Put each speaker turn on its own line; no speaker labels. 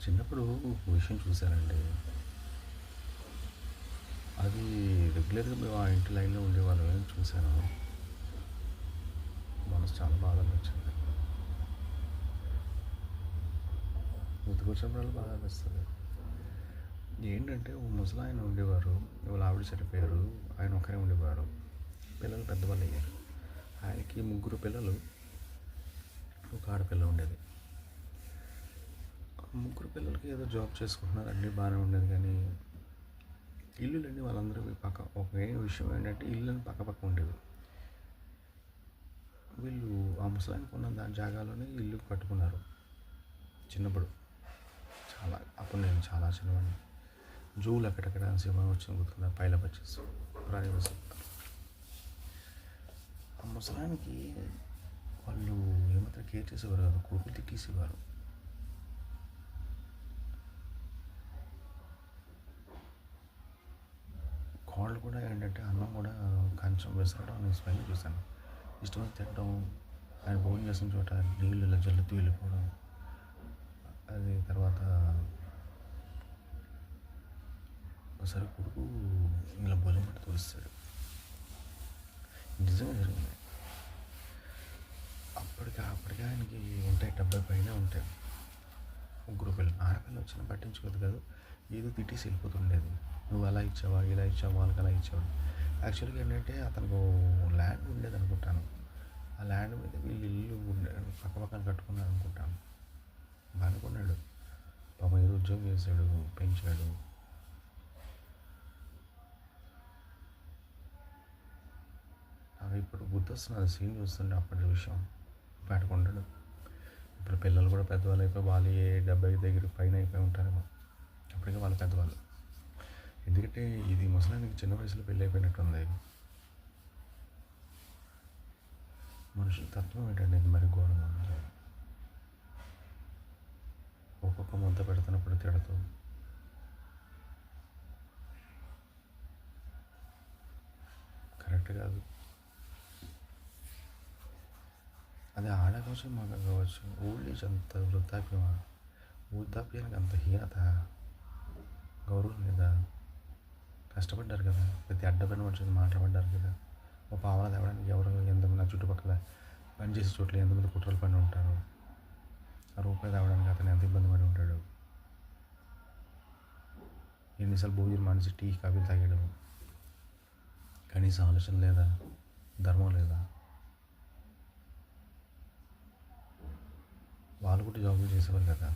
చిన్నప్పుడు ఒక విషయం చూశానండి. అది రెగ్యులర్‌గా మేము ఆ ఇంటి లైన్‌లో ఉండేవాళ్ళం చూశాను. మనసు చాలా బాధ అనిపించింది. గుర్తుకొచ్చినప్పుడల్లా బాధ అనిపిస్తుంది ఏంటంటే ఓ ముసలాయన ఉండేవారు. వాళ్ళ ఆవిడ చనిపోయారు. ఆయన ఒక్కరే ఉండేవారు. పిల్లలు పెద్దవాళ్ళు అయ్యారు ఆయనకి ముగ్గురు పిల్లలు. ఒక ఆడపిల్ల ఉండేది. ముగ్గురు పిల్లలకి ఏదో జాబ్ చేసుకుంటున్నారు. అన్నీ బాగానే ఉండేది కానీ ఇల్లులన్నీ వాళ్ళందరూ పక్క ఒకే విషయం ఏంటంటే ఇల్లులన్నీ పక్కపక్క ఉండేవి. వీళ్ళు ఆ ముసలానికి ఉన్న దాని జాగాలోనే ఇల్లు కట్టుకున్నారు. చిన్నప్పుడు. చాలా అప్పుడు నేను చాలా చిన్నవాడిని. జూలు అక్కడక్కడ సినిమా వచ్చింది గుర్తుందా పైల బచ్చీస్' రాజేంద్ర ఆ ముసలానికి వాళ్ళు ఏమాత్రం కేర్ చేసేవారు కాదు. కొడుకులు తిట్టేసేవారు. కోడలు కూడా ఏంటంటే అన్నం కూడా కంచం విసరడం నేను స్మెల్ చూశాను. ఇష్టమైన తినడం, ఆయన భోజనం చేసిన చోట నీళ్ళు ఇలా జల్లుతూ వెళ్ళిపోవడం. అది తర్వాత ఒకసారి కొడుకు ఇలా భోజనం పెట్టి తోసేసాడు. నిజంగా జరిగింది. అప్పటికి అప్పటికే ఆయనకి ఉంటాయి డెబ్బై పైన ఉంటాయి. ముగ్గురు పిల్లలు. ఆడపిల్ల వచ్చిన పట్టించుకోదు కాదు. ఏదో తిట్టేసి వెళ్ళిపోతుండేది. నువ్వు అలా ఇచ్చావా? ఇలా ఇచ్చావా? వాళ్ళకి అలా ఇచ్చావా? యాక్చువల్‌గా ఏంటంటే అతనికి ల్యాండ్ ఉండేది అనుకుంటాను. ఆ ల్యాండ్ మీద వీళ్ళు ఇల్లు ఉండే పక్కపక్కన కట్టుకున్నారు అనుకుంటాను. అనుకున్నాడు పాప ఏదో ఉద్యోగం చేశాడు పెంచాడు. నాకు ఇప్పుడు గుర్తొస్తున్నది సీన్ చూస్తుండే అప్పటి విషయం. పెట్టుకుంటాడు ఇప్పుడు పిల్లలు కూడా పెద్దవాళ్ళు అయిపోయి వాళ్ళు ఏ 70 దగ్గర పైన అయిపోయి ఉంటారేమో. అప్పటికే వాళ్ళు పెద్దవాళ్ళు. ఎందుకంటే ఇది ముసలానికి చిన్న వయసులో పెళ్ళి అయిపోయినట్టుంది. మనుషుల తత్వం ఏంటంటే ఇది మరి ఘోరంగా ఉంది. ఒక్కొక్క ముద్ద పెడుతున్నప్పుడు తిడతాం. కరెక్ట్ కాదు. అది ఆడ కావచ్చు, మగ కావచ్చు. ఓల్డ్ అంత వృద్ధాప్యమా? వృద్ధాప్యానికి అంత హీనత? గౌరవం లేదు కష్టపడ్డారు కదా! ప్రతి అడ్డపడిన మనిషితో మాట్లాడబడ్డారు కదా! ఓ పావన తేవడానికి ఎవరు ఎంతమంది నా చుట్టుపక్కల పనిచేసే చోట్ల ఎంతమంది కుట్రలు పని ఉంటారు. ఆ రూపాయి తేవడానికి అతను ఎంత ఇబ్బంది పడి ఉంటాడు. ఎన్నిసార్లు భోజనం మనిషి టీ, కాఫీలు తాగడం కనీసం ఆలోచన లేదా? ధర్మం లేదా? వాళ్ళు కూడా జాబులు చేసేవారు కదా!